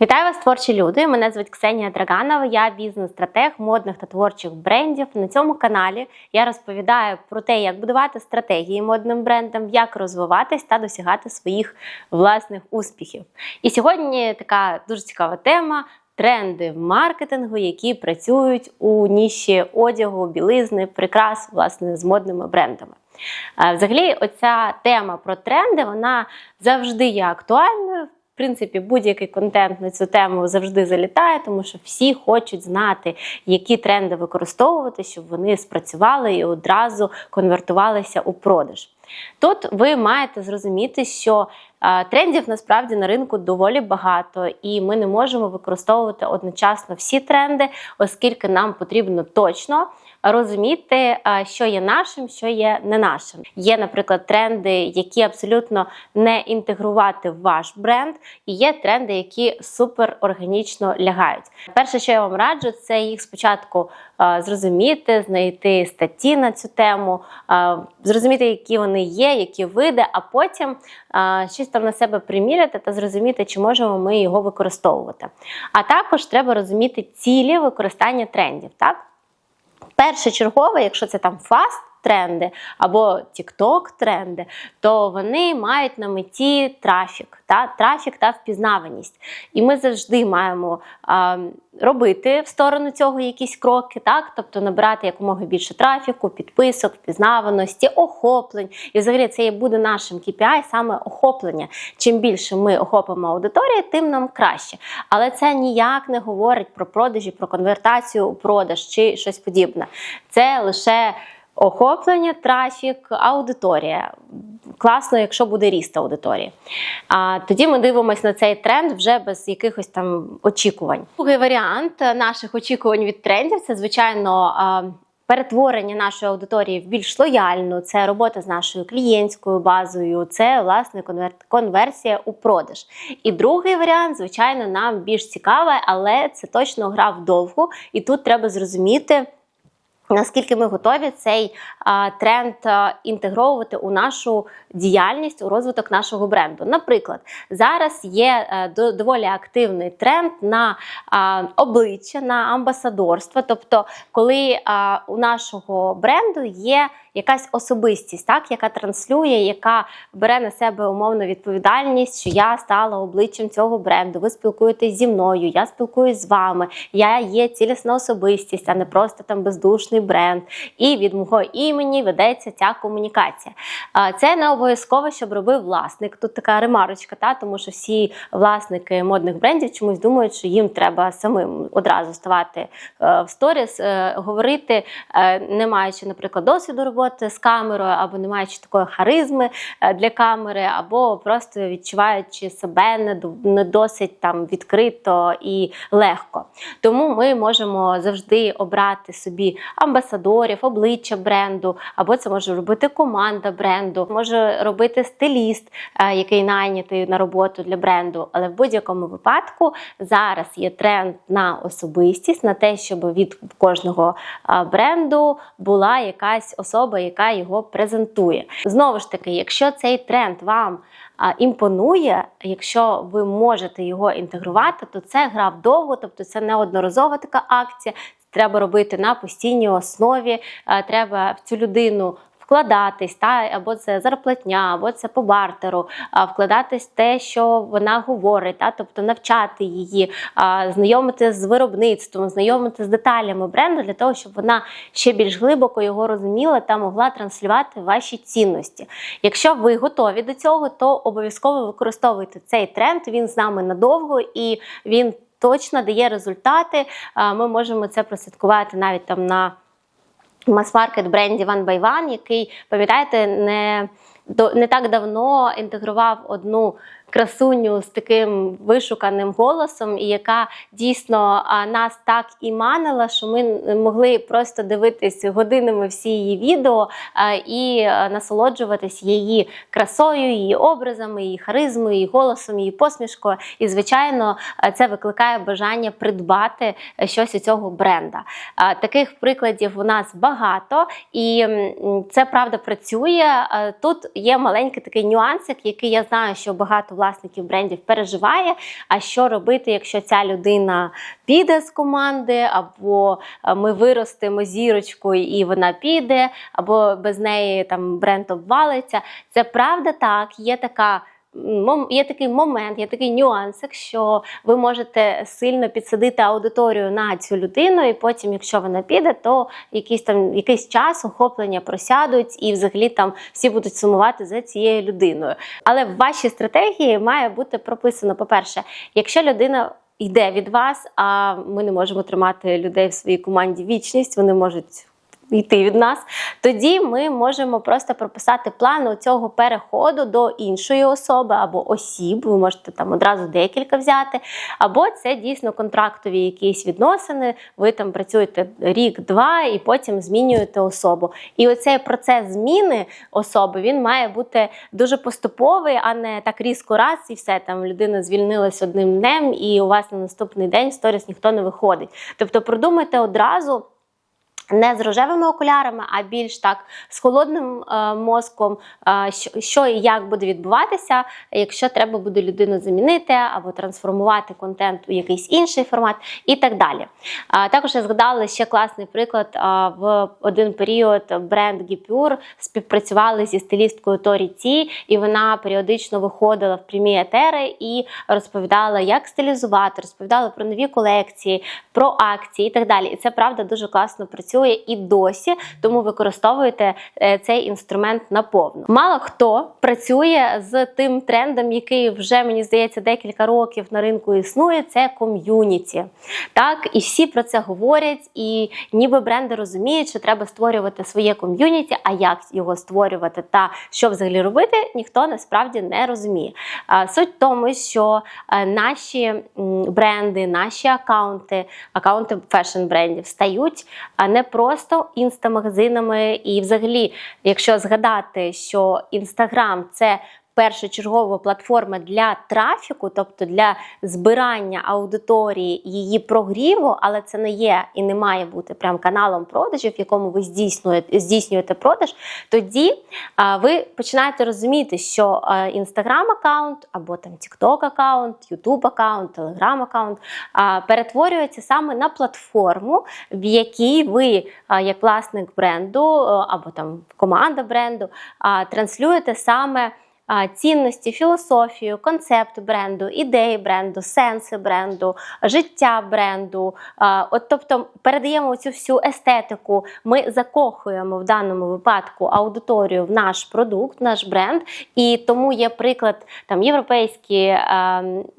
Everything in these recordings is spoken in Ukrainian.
Вітаю вас, творчі люди! Мене звуть Ксенія Драганова, я бізнес-стратег модних та творчих брендів. На цьому каналі я розповідаю про те, як будувати стратегії модним брендам, як розвиватись та досягати своїх власних успіхів. І сьогодні така дуже цікава тема. Тренди в маркетингу, які працюють у ніші одягу, білизни, прикрас, власне, з модними брендами. Е, Взагалі, оця тема про тренди вона завжди є актуальною. Принципі, будь-який контент на цю тему завжди залітає, тому що всі хочуть знати, які тренди використовувати, щоб вони спрацювали і одразу конвертувалися у продаж. Тут ви маєте зрозуміти, що е, трендів насправді на ринку доволі багато, і ми не можемо використовувати одночасно всі тренди, оскільки нам потрібно точно розуміти, що є нашим, що є не нашим. Є, наприклад, тренди, які абсолютно не інтегрувати в ваш бренд, і є тренди, які супер органічно лягають. Перше, що я вам раджу, це їх спочатку зрозуміти, знайти статті на цю тему, зрозуміти, які вони є, які види, а потім щось там на себе приміряти та зрозуміти, чи можемо ми його використовувати. А також треба розуміти цілі використання трендів. так? Першочергове, якщо це там фаст тренди або TikTok тренди, то вони мають на меті трафік, та, трафік та впізнаваність. І ми завжди маємо а, робити в сторону цього якісь кроки, так? тобто набирати якомога більше трафіку, підписок, впізнаваності, охоплень. І взагалі це і буде нашим KPI, саме охоплення. Чим більше ми охопимо аудиторію, тим нам краще. Але це ніяк не говорить про продажі, про конвертацію у продаж чи щось подібне. Це лише охоплення, трафік, аудиторія. Класно, якщо буде ріст аудиторії. А тоді ми дивимося на цей тренд вже без якихось там очікувань. Другий варіант наших очікувань від трендів це, звичайно. Перетворення нашої аудиторії в більш лояльну, це робота з нашою клієнтською базою, це власне конвер- конверсія у продаж. І другий варіант, звичайно, нам більш цікавий, але це точно гра вдовгу, і тут треба зрозуміти. Наскільки ми готові цей а, тренд а, інтегровувати у нашу діяльність, у розвиток нашого бренду? Наприклад, зараз є а, до- доволі активний тренд на а, обличчя, на амбасадорство. Тобто, коли а, у нашого бренду є якась особистість, так, яка транслює, яка бере на себе умовну відповідальність, що я стала обличчям цього бренду, ви спілкуєтесь зі мною, я спілкуюсь з вами, я є цілісна особистість, а не просто там бездушний бренд. І від мого імені ведеться ця комунікація. Це не обов'язково, щоб робив власник. Тут така ремарочка, та тому що всі власники модних брендів чомусь думають, що їм треба самим одразу ставати е, в сторіс, е, говорити, е, не маючи, наприклад, досвіду роботи з камерою, або не маючи такої харизми е, для камери, або просто відчуваючи себе не, досить там відкрито і легко. Тому ми можемо завжди обрати собі амбасадорів, обличчя бренду, або це може робити команда бренду, може робити стиліст, е, який найнятий на роботу для бренду. Але в будь-якому випадку зараз є тренд на особистість, на те, щоб від кожного е, бренду була якась особа, яка його презентує. Знову ж таки, якщо цей тренд вам імпонує, якщо ви можете його інтегрувати, то це гра вдовго, тобто це не одноразова така акція. Треба робити на постійній основі. Треба в цю людину вкладатись, та або це зарплатня, або це по бартеру, а, вкладатись те, що вона говорить, та тобто навчати її, а, знайомити з виробництвом, знайомити з деталями бренду для того, щоб вона ще більш глибоко його розуміла та могла транслювати ваші цінності. Якщо ви готові до цього, то обов'язково використовуйте цей тренд. Він з нами надовго і він точно дає результати. Ми можемо це прослідкувати навіть там на мас-маркет бренді One by One, який, пам'ятаєте, не, не так давно інтегрував одну красуню з таким вишуканим голосом, і яка дійсно нас так і манила, що ми могли просто дивитись годинами всі її відео і насолоджуватись її красою, її образами, її харизмою, її голосом, її посмішкою. І, звичайно, це викликає бажання придбати е, щось у цього бренда. Таких прикладів у нас багато, і це правда працює. Тут є маленький такий нюансик, який я знаю, що багато власників брендів переживає. А що робити, якщо ця людина піде з команди, або е, ми виростемо зірочкою і вона піде, або без неї там бренд обвалиться. Це правда так, є така. Є такий момент, є такий нюансик, що ви можете сильно підсадити аудиторію на цю людину, і потім, якщо вона піде, то якийсь там якийсь час охоплення просядуть, і взагалі там всі будуть сумувати за цією людиною. Але в вашій стратегії має бути прописано: по-перше, якщо людина йде від вас, а ми не можемо тримати людей в своїй команді вічність, вони можуть йти від нас, тоді ми можемо просто прописати план цього переходу до іншої особи або осіб. Ви можете там одразу декілька взяти, або це дійсно контрактові якісь відносини. Ви там працюєте рік-два і потім змінюєте особу. І оцей процес зміни особи він має бути дуже поступовий, а не так різко раз і все там людина звільнилась одним днем, і у вас на наступний день сторіс ніхто не виходить. Тобто продумайте одразу. Не з рожевими окулярами, а більш так з холодним е, мозком, е, що, що і як буде відбуватися, якщо треба буде людину замінити або трансформувати контент у якийсь інший формат, і так далі. Е, також я згадала ще класний приклад. Е, в один період бренд Gipure співпрацювали зі стилісткою Торі Ті, і вона періодично виходила в прямі етери і розповідала, як стилізувати, розповідала про нові колекції, про акції і так далі. І це правда дуже класно працює і досі, тому використовуйте е, цей інструмент наповну. Мало хто працює з тим трендом, який вже мені здається декілька років на ринку існує. Це ком'юніті. Так, і всі про це говорять, і ніби бренди розуміють, що треба створювати своє ком'юніті. А як його створювати та що взагалі робити, ніхто насправді не розуміє. Суть в тому, що е, наші бренди, наші акаунти, акаунти фешн брендів стають не просто інстамагазинами. І, взагалі, якщо згадати, що інстаграм це першочергова платформа для трафіку, тобто для збирання аудиторії, її прогріву, але це не є і не має бути прям каналом продажів, в якому ви здійснюєте, здійснюєте продаж, тоді а, ви починаєте розуміти, що інстаграм аккаунт або там TikTok аккаунт, YouTube аккаунт, Telegram аккаунт перетворюється саме на платформу, в якій ви, а, як власник бренду або там команда бренду, а, транслюєте саме цінності, філософію, концепт бренду, ідеї бренду, сенси бренду, життя бренду. От, тобто передаємо цю всю естетику. Ми закохуємо в даному випадку аудиторію в наш продукт, наш бренд. І тому є приклад там європейські,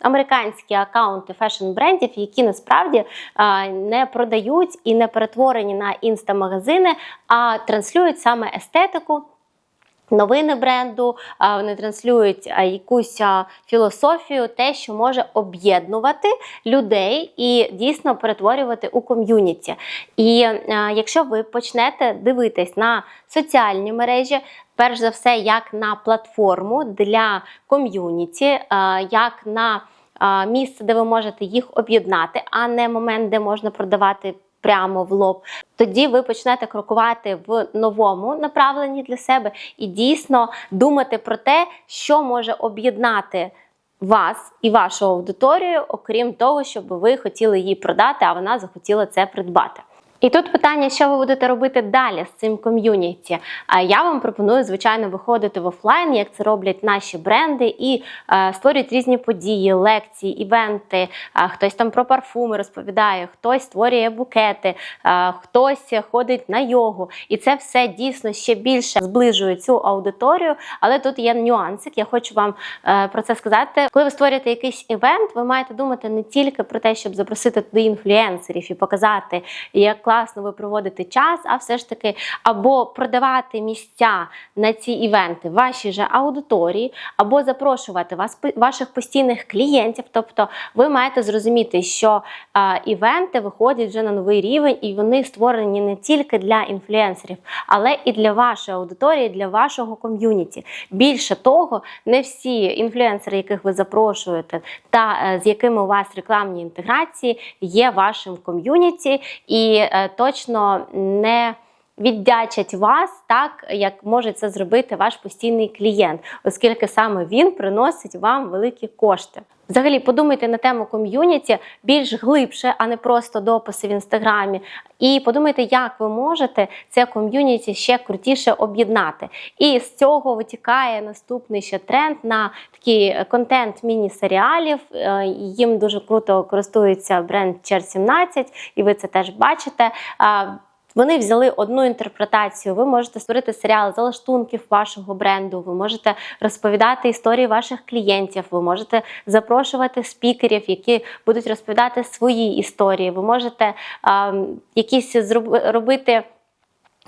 американські акаунти фешн-брендів, які насправді не продають і не перетворені на інстамагазини, а транслюють саме естетику. Новини бренду, вони транслюють якусь філософію, те, що може об'єднувати людей і дійсно перетворювати у ком'юніті. І якщо ви почнете дивитись на соціальні мережі, перш за все, як на платформу для ком'юніті, як на місце, де ви можете їх об'єднати, а не момент, де можна продавати прямо в лоб. Тоді ви почнете крокувати в новому направленні для себе і дійсно думати про те, що може об'єднати вас і вашу аудиторію, окрім того, щоб ви хотіли її продати, а вона захотіла це придбати. І тут питання, що ви будете робити далі з цим ком'юніті. А я вам пропоную, звичайно, виходити в офлайн, як це роблять наші бренди, і е, створюють різні події, лекції, івенти. Е, хтось там про парфуми розповідає, хтось створює букети, е, хтось ходить на йогу. І це все дійсно ще більше зближує цю аудиторію. Але тут є нюансик. Я хочу вам е, про це сказати. Коли ви створюєте якийсь івент, ви маєте думати не тільки про те, щоб запросити туди інфлюенсерів і показати, як ви проводите час, а все ж таки або продавати місця на ці івенти вашій же аудиторії, або запрошувати вас ваших постійних клієнтів. Тобто ви маєте зрозуміти, що а, івенти виходять вже на новий рівень, і вони створені не тільки для інфлюенсерів, але і для вашої аудиторії, для вашого ком'юніті. Більше того, не всі інфлюенсери, яких ви запрошуєте, та е, з якими у вас рекламні інтеграції, є вашим ком'юніті і е, точно не віддячать вас так, як може це зробити ваш постійний клієнт, оскільки саме він приносить вам великі кошти. Взагалі, подумайте на тему ком'юніті більш глибше, а не просто дописи в інстаграмі. І подумайте, як ви можете це ком'юніті ще крутіше об'єднати. І з цього витікає наступний ще тренд на такий контент міні-серіалів. Е, Їм дуже круто користується бренд Чер 17, і ви це теж бачите. Вони взяли одну інтерпретацію. Ви можете створити серіал залаштунків вашого бренду. Ви можете розповідати історії ваших клієнтів. Ви можете запрошувати спікерів, які будуть розповідати свої історії. Ви можете а, якісь зроб- робити.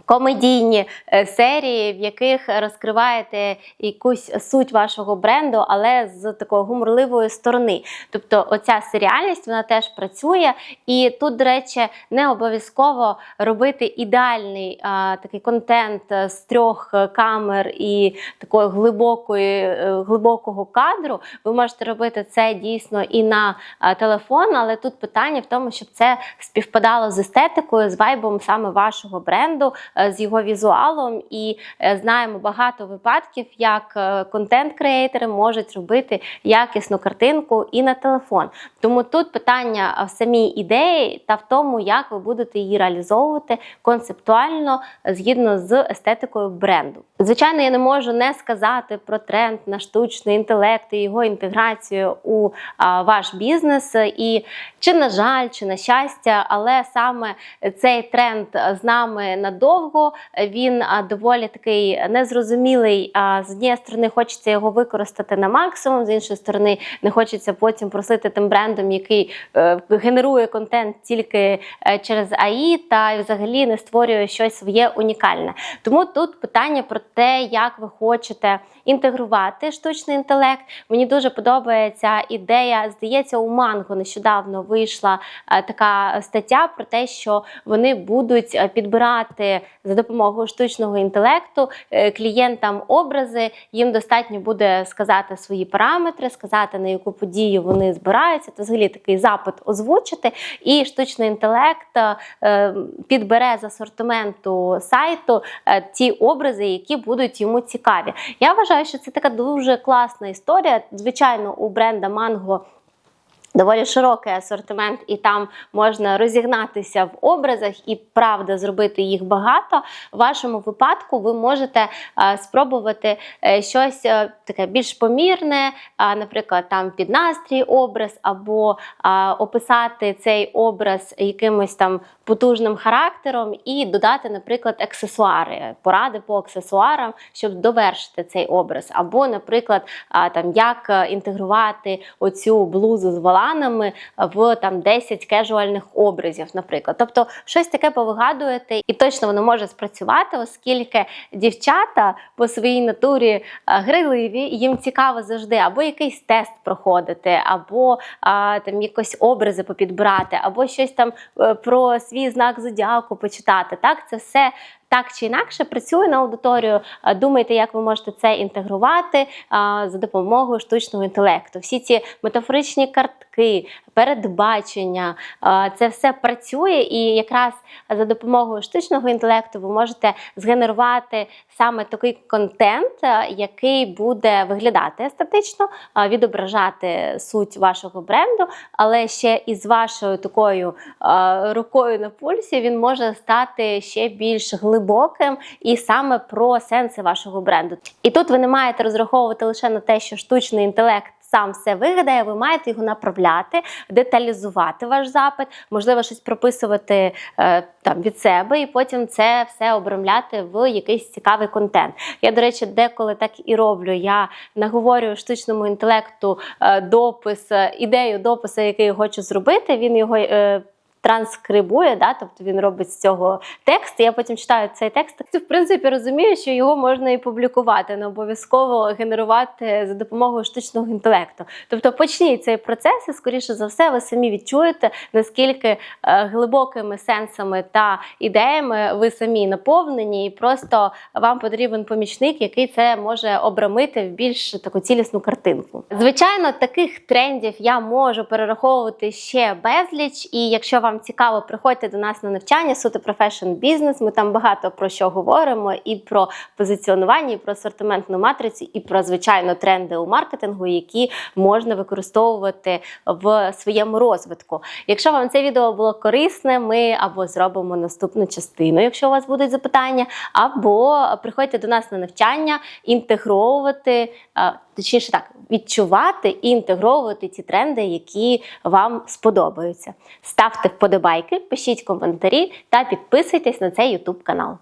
Комедійні е, серії, в яких розкриваєте якусь суть вашого бренду, але з такої гуморливої сторони. Тобто, оця серіальність вона теж працює, і тут, до речі, не обов'язково робити ідеальний а, такий контент е, з трьох камер і такої глибокої, е, глибокого кадру. Ви можете робити це дійсно і на телефон, але тут питання в тому, щоб це співпадало з естетикою, з вайбом саме вашого бренду, з його візуалом. І е, знаємо багато випадків, як е, контент-креатори можуть робити якісну картинку і на телефон. Тому тут питання в самій ідеї та в тому, як ви будете її реалізовувати концептуально згідно з естетикою бренду. Звичайно, я не можу не сказати про тренд на штучний інтелект і його інтеграцію у ваш бізнес. І чи на жаль, чи на щастя, але саме цей тренд з нами надовго він доволі такий незрозумілий. А з однієї сторони, хочеться його використати на максимум, з іншої сторони, не хочеться потім просити тим брендом, який е, генерує контент тільки е, через АІ, та взагалі не створює щось своє унікальне. Тому тут питання про те, як ви хочете інтегрувати штучний інтелект. Мені дуже подобається ідея. Здається, у Манго нещодавно вийшла е, така стаття про те, що вони будуть підбирати за допомогою штучного інтелекту е, клієнтам образи. Їм достатньо буде сказати свої параметри, сказати на яку подію вони збираються. То взагалі такий запит озвучити, і штучний інтелект е, підбере з асортименту сайту е, ті образи, які будуть йому цікаві. Я вважаю, що це така дуже класна історія. Звичайно, у бренда Mango Доволі широкий асортимент, і там можна розігнатися в образах і правда зробити їх багато. В вашому випадку ви можете е, спробувати е, щось е, таке більш помірне, наприклад, там під настрій образ, або описати цей образ якимось там потужним характером і додати, наприклад, аксесуари, поради по аксесуарам, щоб довершити цей образ. Або, наприклад, там як е, інтегрувати оцю блузу з воланами в там 10 кежуальних образів, наприклад. Тобто щось таке повигадуєте, і точно воно може спрацювати, оскільки дівчата по своїй натурі е, грайливі, їм цікаво завжди або якийсь тест проходити, або там якось образи попідбирати, або щось там е, про свій знак зодіаку почитати. Так, це все. Так чи інакше працює на аудиторію. Е, Думайте, як ви можете це інтегрувати за допомогою штучного інтелекту. Всі ці метафоричні картки, передбачення, це все працює, і якраз за допомогою штучного інтелекту ви можете згенерувати саме такий контент, е, який буде виглядати естетично, відображати суть вашого бренду, але ще із вашою такою рукою на пульсі він може стати ще більш глибоким і саме про сенси вашого бренду. І тут ви не маєте розраховувати лише на те, що штучний інтелект. Сам все вигадає, ви маєте його направляти, деталізувати ваш запит, можливо, щось прописувати е, там від себе, і потім це все обрамляти в якийсь цікавий контент. Я, до речі, деколи так і роблю. Я наговорюю штучному інтелекту е, допис, е, ідею допису, який я хочу зробити. Він його. Е, Транскрибує, да, тобто він робить з цього текст. Я потім читаю цей текст. В принципі, розумію, що його можна і публікувати, не обов'язково генерувати за допомогою штучного інтелекту. Тобто почніть цей процес, і скоріше за все, ви самі відчуєте, наскільки е, глибокими сенсами та ідеями ви самі наповнені, і просто вам потрібен помічник, який це може обрамити в більш таку цілісну картинку. Звичайно, таких трендів я можу перераховувати ще безліч, і якщо вам вам цікаво, приходьте до нас на навчання суто профешн бізнес. Ми там багато про що говоримо: і про позиціонування, і про асортиментну матрицю, і про звичайно тренди у маркетингу, які можна використовувати в своєму розвитку. Якщо вам це відео було корисне, ми або зробимо наступну частину, якщо у вас будуть запитання, або приходьте до нас на навчання, інтегровувати, а, точніше так, відчувати і інтегровувати ті тренди, які вам сподобаються. Ставте вподобайки, пишіть коментарі та підписуйтесь на цей YouTube канал.